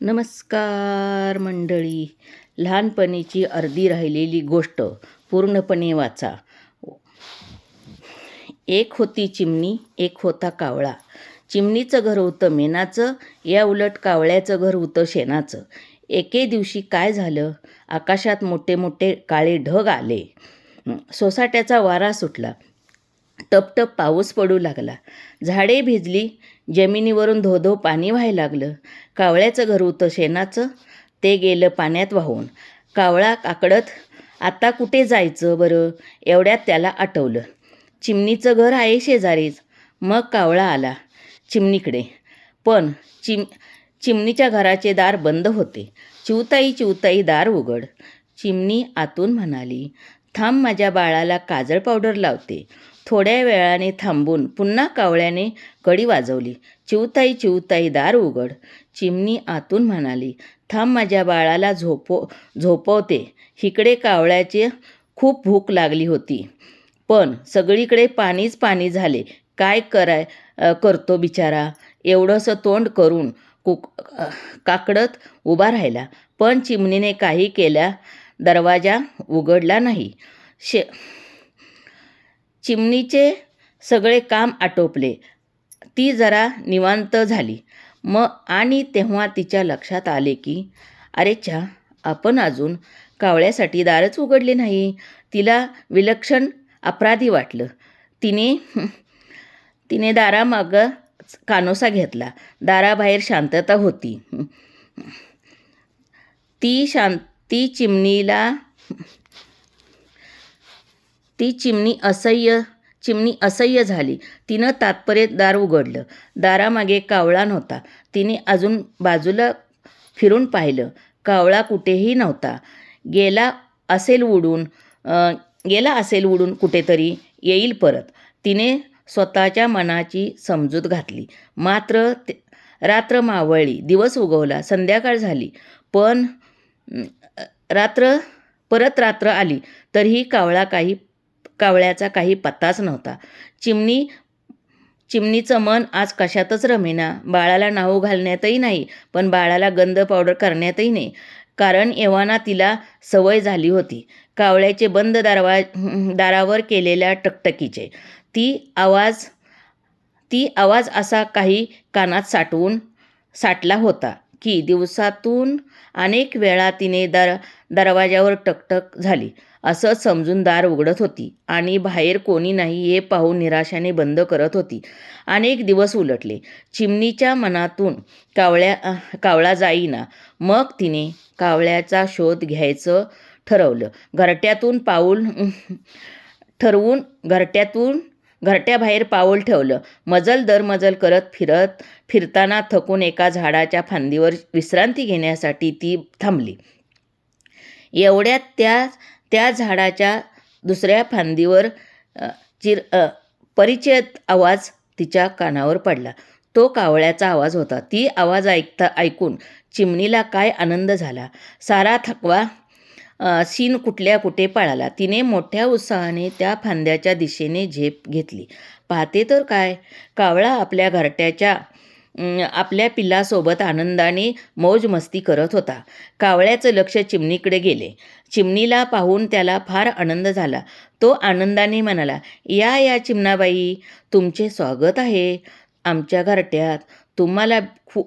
नमस्कार मंडळी. लहानपणीची अर्धी राहिलेली गोष्ट पूर्णपणे वाचा. एक होती चिमणी एक होता कावळा. चिमणीचं घर होतं मेनाचं या उलट कावळ्याचं घर होतं शेणाचं. एके दिवशी काय झालं? आकाशात मोठे मोठे काळे ढग आले. सोसाट्याचा वारा सुटला. टपटप पाऊस पडू लागला. झाडे भिजली जमिनीवरून धोधो पाणी व्हायला लागलं. कावळ्याचं घर होतं शेणाचं ते गेलं पाण्यात वाहून. कावळा काकडत आता कुठे जायचं बरं? एवढ्यात त्याला आठवलं चिमणीचं घर आहे शेजारीच. मग कावळा आला चिमणीकडे. पण चिम चिमणीच्या घराचे दार बंद होते. चिवताई चिवताई दार उघड. चिमणी आतून म्हणाली थांब माझ्या बाळाला काजळ पावडर लावते. थोड्या वेळाने थांबून पुन्हा कावळ्याने कडी वाजवली. चिवताई चिवताई दार उघड. चिमणी आतून म्हणाली थांब माझ्या बाळाला झोपो झोपवते. इकडे कावळ्याची खूप भूक लागली होती. पण सगळीकडे पाणीच पाणी झाले. काय कराय करतो बिचारा? एवढंसं तोंड करून कुक काकडत उभा राहिला. पण चिमणीने काही केल्या दरवाजा उघडला नाही. शे चिमणीचे सगळे काम आटोपले. ती जरा निवांत झाली. मग आणि तेव्हा तिच्या लक्षात आले की अरे च्छा आपण अजून कावळ्यासाठी दारच उघडले नाही. तिला विलक्षण अपराधी वाटलं. तिने तिने दारामागं कानोसा घेतला. दाराबाहेर शांतता होती. ती शांत ती चिमणीला ती चिमणी असह्य चिमणी असह्य झाली. तिनं तात्पर्य दार उघडलं. दारामागे कावळा नव्हता. तिने अजून बाजूला फिरून पाहिलं. कावळा कुठेही नव्हता. गेला असेल उडून गेला असेल उडून कुठेतरी येईल परत. तिने स्वतःच्या मनाची समजूत घातली. मात्र ते- रात्र मावळली. दिवस उगवला. संध्याकाळ झाली. पण रात्र परत रात्र आली. तरीही कावळा काही कावळ्याचा काही पत्ताच नव्हता. चिमणी चिमणीचं मन आज कशातच रमेना. बाळाला नाहू घालण्यातही नाही पण बाळाला गंध पावडर करण्यातही नाही. कारण एव्हाना तिला सवय झाली होती. कावळ्याचे बंद दारवा दारावर केलेल्या टकटकीचे. ती आवाज ती आवाज असा काही कानात साठवून साठला होता की दिवसातून अनेक वेळा तिने दर दरवाजावर टकटक झाली. असं समजून दार उघडत होती आणि बाहेर कोणी नाही हे पाहून निराशाने बंद करत होती. अनेक दिवस उलटले. चिमणीच्या मनातून कावळ्या कावळा जाईना. मग तिने कावळ्याचा शोध घ्यायचं ठरवलं. घरट्यातून पाऊल ठरवून घरट्यातून घरट्याबाहेर पाऊल ठेवलं. मजल दर मजल करत फिरत फिरताना थकून एका झाडाच्या फांदीवर विश्रांती घेण्यासाठी ती थांबली. एवढ्यात त्या त्या झाडाच्या दुसऱ्या फांदीवर चिर अ, परिचित आवाज तिच्या कानावर पडला. तो कावळ्याचा आवाज होता. ती आवाज ऐकता ऐकून चिमणीला काय आनंद झाला? सारा थकवा सीन कुठल्या कुठे पळाला? तिने मोठ्या उत्साहाने त्या फांद्याच्या दिशेने झेप घेतली. पाहते तर काय? कावळा आपल्या घरट्याच्या आपल्या पिल्लासोबत आनंदाने मौज मस्ती करत होता. कावळ्याचं लक्ष चिमणीकडे गेले. चिमणीला पाहून त्याला फार आनंद झाला. तो आनंदाने म्हणाला या या चिमणाबाई तुमचे स्वागत आहे. आमच्या घरट्यात तुम्हाला खू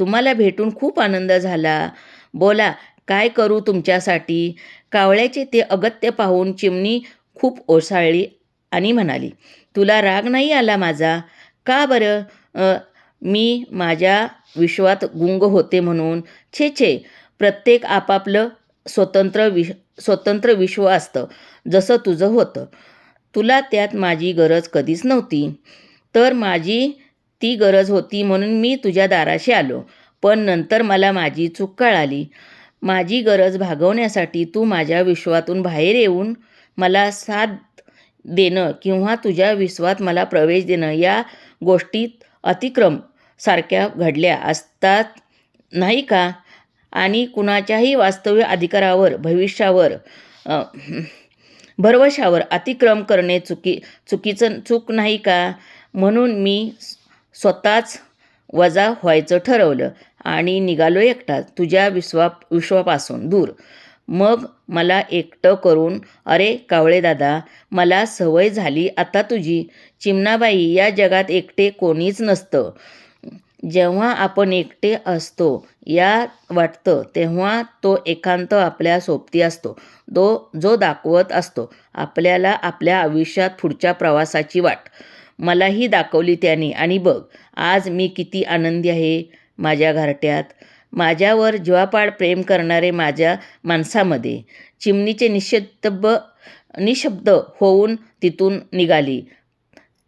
तुम्हाला भेटून खूप आनंद झाला. बोला काय करू तुमच्यासाठी? कावळ्याचे ते अगत्य पाहून चिमणी खूप ओसाळली आणि म्हणाली तुला राग नाही आला माझा? का बरं? मी माझ्या विश्वात गुंग होते म्हणून छे छे प्रत्येक आपापलं स्वतंत्र विश स्वतंत्र विश्व असतं जसं तुझं होतं. तुला त्यात माझी गरज कधीच नव्हती. तर माझी ती गरज होती म्हणून मी तुझ्या दाराशी आलो पण नंतर मला माझी चूक कळाली. माझी गरज भागवण्यासाठी तू माझ्या विश्वातून बाहेर येऊन मला साथ देणं किंवा तुझ्या विश्वात मला प्रवेश देणं या गोष्टीत अतिक्रम सारख्या घडल्या असतात. नाही का? आणि कुणाच्याही वास्तव्य अधिकारावर भविष्यावर भरवशावर अतिक्रम करणे चुकी चुकीचं चूक नाही का? म्हणून मी स्वतःच वजा व्हायचं ठरवलं आणि निघालो एकटा. तुझ्या विश्वा विश्वापासून दूर. मग मला एकटं करून अरे कावळे दादा मला सवय झाली आता तुझी. चिमणाबाई या जगात एकटे कोणीच नसतं. जेव्हा आपण एकटे असतो या वाटतं तेव्हा तो एकांत आपल्या सोबती असतो. दो जो दाखवत असतो आपल्याला आपल्या आयुष्यात पुढच्या प्रवासाची वाट. मलाही दाखवली त्याने आणि बघ आज मी किती आनंदी आहे माझ्या घरट्यात. माझ्यावर जीवापाड प्रेम करणारे माझ्या माणसामध्ये. चिमणीचे निशब्द निशब्द होऊन तिथून निघाली.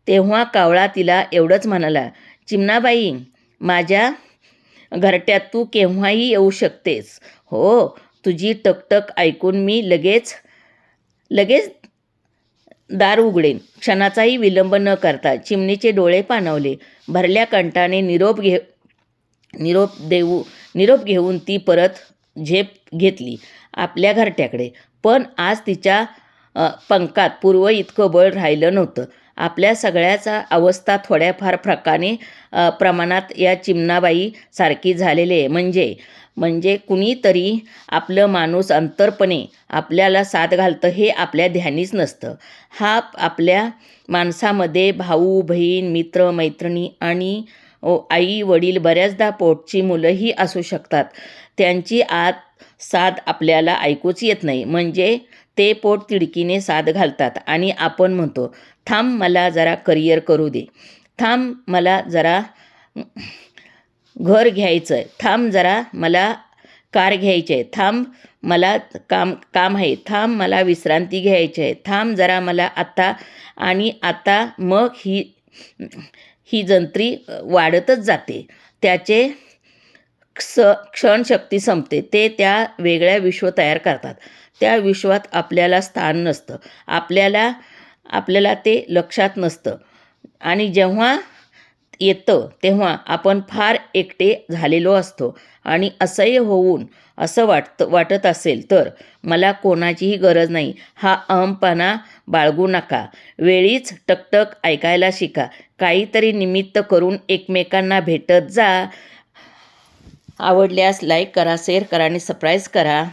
तेव्हा कावळा तिला एवढंच म्हणाला चिमणाबाई माझ्या घरट्यात तू केव्हाही येऊ शकतेस. हो तुझी टकटक ऐकून मी लगेच लगेच दार उघडेन. क्षणाचाही विलंब न करता चिमणीचे डोळे पाणवले. भरल्या कंठाने निरोप घे निरोप देऊ निरोप घेऊन ती परत झेप घेतली आपल्या घरट्याकडे. पण आज तिच्या पंखात पूर्व इतकं बळ राहिलं नव्हतं. आपल्या सगळ्याचा अवस्था थोड्याफार प्रकाने प्रमाणात या चिमणाबाई सारखी झालेली आहे. म्हणजे म्हणजे कुणीतरी आपलं माणूस अंतरपणे आपल्याला साथ घालतं हे आपल्या ध्यानीच नसतं. हा आपल्या माणसामध्ये भाऊ बहीण मित्र मैत्रिणी आणि ओ, आई वडील बऱ्याचदा पोटची मुलंही असू शकतात. त्यांची आत साद आपल्याला ऐकूच येत नाही. म्हणजे ते पोट तिडकीने साद घालतात आणि आपण म्हणतो थांब मला जरा करिअर करू दे. थांब मला जरा घर घ्यायचं आहे थांब जरा मला कार घ्यायची आहे थांब मला काम काम आहे. थांब मला विश्रांती घ्यायची आहे थांब जरा मला आत्ता आणि आता मग ही ही जंत्री वाढतच जाते. त्याचे क्ष क्षणशक्ती संपते. ते त्या वेगळ्या विश्व तयार करतात. त्या विश्वात आपल्याला स्थान नसतं. आपल्याला आपल्याला ते लक्षात नसतं. आणि जेव्हा येतं तेव्हा आपण फार एकटे झालेलो असतो. आणि असह्य होऊन असं वाटतं वाटत असेल तर मला कोणाचीही गरज नाही. हा अहमपणा बाळगू नका. वेळीच टकटक ऐकायला शिका. काहीतरी निमित्त करून एकमेकांना भेटत जा. आवडल्यास लाईक करा शेअर करा आणि सबस्क्राईब करा.